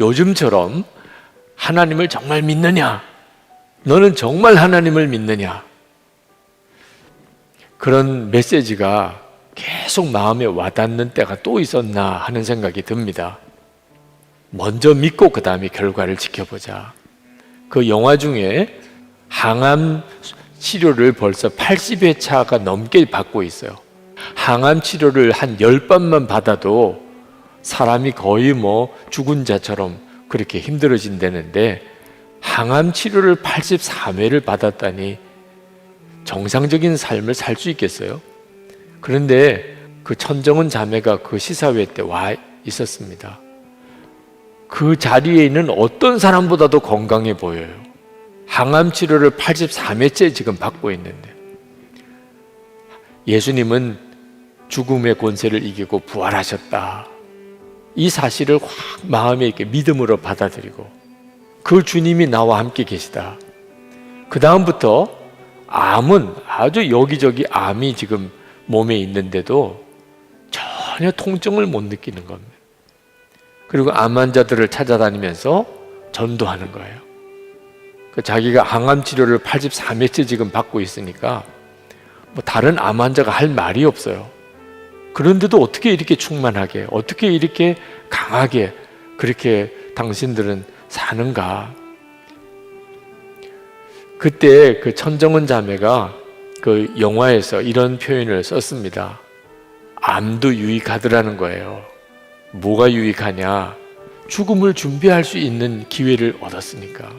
요즘처럼 하나님을 정말 믿느냐? 너는 정말 하나님을 믿느냐? 그런 메시지가 계속 마음에 와닿는 때가 또 있었나 하는 생각이 듭니다. 먼저 믿고 그 다음에 결과를 지켜보자. 그 영화 중에 항암 치료를 벌써 80회차가 넘게 받고 있어요. 항암 치료를 한 10번만 받아도 사람이 거의 뭐 죽은 자처럼 그렇게 힘들어진다는데 항암 치료를 83회를 받았다니 정상적인 삶을 살 수 있겠어요? 그런데 그 천정은 자매가 그 시사회 때 와 있었습니다. 그 자리에 있는 어떤 사람보다도 건강해 보여요. 항암 치료를 83회째 지금 받고 있는데 예수님은 죽음의 권세를 이기고 부활하셨다. 이 사실을 확 마음에 이렇게 믿음으로 받아들이고 그 주님이 나와 함께 계시다. 그 다음부터 암은 아주 여기저기 암이 지금 몸에 있는데도 전혀 통증을 못 느끼는 겁니다. 그리고 암 환자들을 찾아다니면서 전도하는 거예요. 그 자기가 항암 치료를 83회째 지금 받고 있으니까 뭐 다른 암 환자가 할 말이 없어요. 그런데도 어떻게 이렇게 충만하게, 어떻게 이렇게 강하게 그렇게 당신들은 사는가? 그때 그 천정은 자매가 그 영화에서 이런 표현을 썼습니다. 암도 유익하더라는 거예요. 뭐가 유익하냐? 죽음을 준비할 수 있는 기회를 얻었으니까.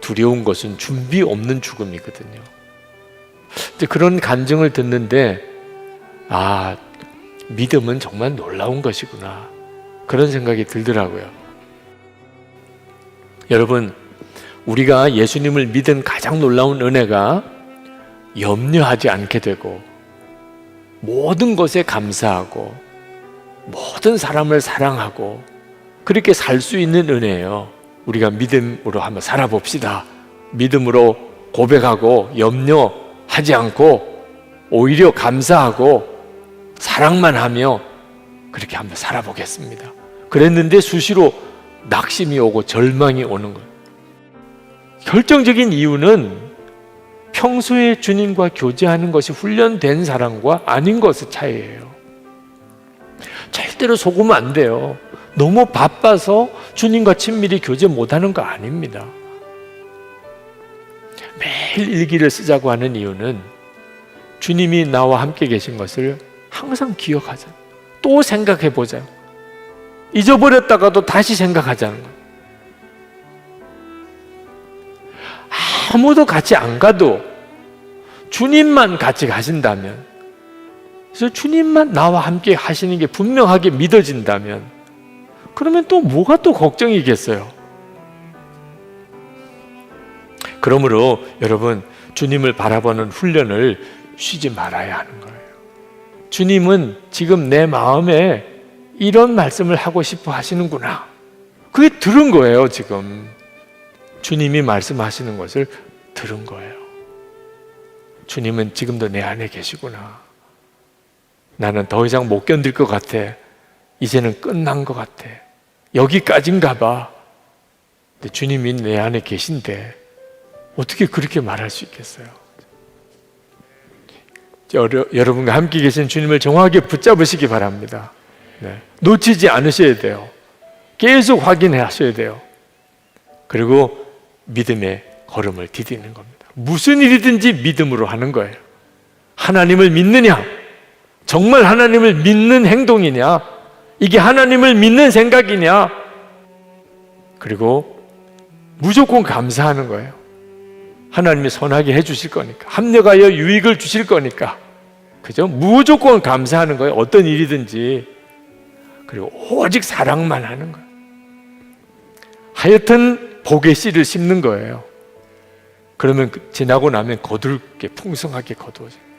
두려운 것은 준비 없는 죽음이거든요. 그런 간증을 듣는데, 아, 믿음은 정말 놀라운 것이구나. 그런 생각이 들더라고요. 여러분, 우리가 예수님을 믿은 가장 놀라운 은혜가 염려하지 않게 되고, 모든 것에 감사하고, 모든 사람을 사랑하고, 그렇게 살 수 있는 은혜예요. 우리가 믿음으로 한번 살아봅시다. 믿음으로 고백하고, 염려하지 않고, 오히려 감사하고, 사랑만 하며, 그렇게 한번 살아보겠습니다. 그랬는데 수시로 낙심이 오고 절망이 오는 거예요. 결정적인 이유는 평소에 주님과 교제하는 것이 훈련된 사람과 아닌 것의 차이예요. 절대로 속으면 안 돼요. 너무 바빠서 주님과 친밀히 교제 못하는 거 아닙니다. 매일 일기를 쓰자고 하는 이유는 주님이 나와 함께 계신 것을 항상 기억하자. 또 생각해 보자. 잊어버렸다가도 다시 생각하자는 거예요. 아무도 같이 안 가도 주님만 같이 가신다면, 그래서 주님만 나와 함께 하시는 게 분명하게 믿어진다면, 그러면 또 뭐가 또 걱정이겠어요? 그러므로 여러분, 주님을 바라보는 훈련을 쉬지 말아야 하는 거예요. 주님은 지금 내 마음에 이런 말씀을 하고 싶어 하시는구나. 그게 들은 거예요, 지금. 주님이 말씀하시는 것을 들은 거예요. 주님은 지금도 내 안에 계시구나. 나는 더 이상 못 견딜 것 같아. 이제는 끝난 것 같아. 여기까지인가 봐. 근데 주님이 내 안에 계신데 어떻게 그렇게 말할 수 있겠어요? 여러, 여러분과 함께 계신 주님을 정확하게 붙잡으시기 바랍니다. 네. 놓치지 않으셔야 돼요. 계속 확인하셔야 돼요. 그리고 믿음의 걸음을 디디는 겁니다. 무슨 일이든지 믿음으로 하는 거예요. 하나님을 믿느냐? 정말 하나님을 믿는 행동이냐? 이게 하나님을 믿는 생각이냐? 그리고 무조건 감사하는 거예요. 하나님이 선하게 해 주실 거니까. 합력하여 유익을 주실 거니까. 그죠? 무조건 감사하는 거예요. 어떤 일이든지. 그리고 오직 사랑만 하는 거예요. 하여튼 복의 씨를 심는 거예요. 그러면 그 지나고 나면 거둘 게 풍성하게 거두어져요.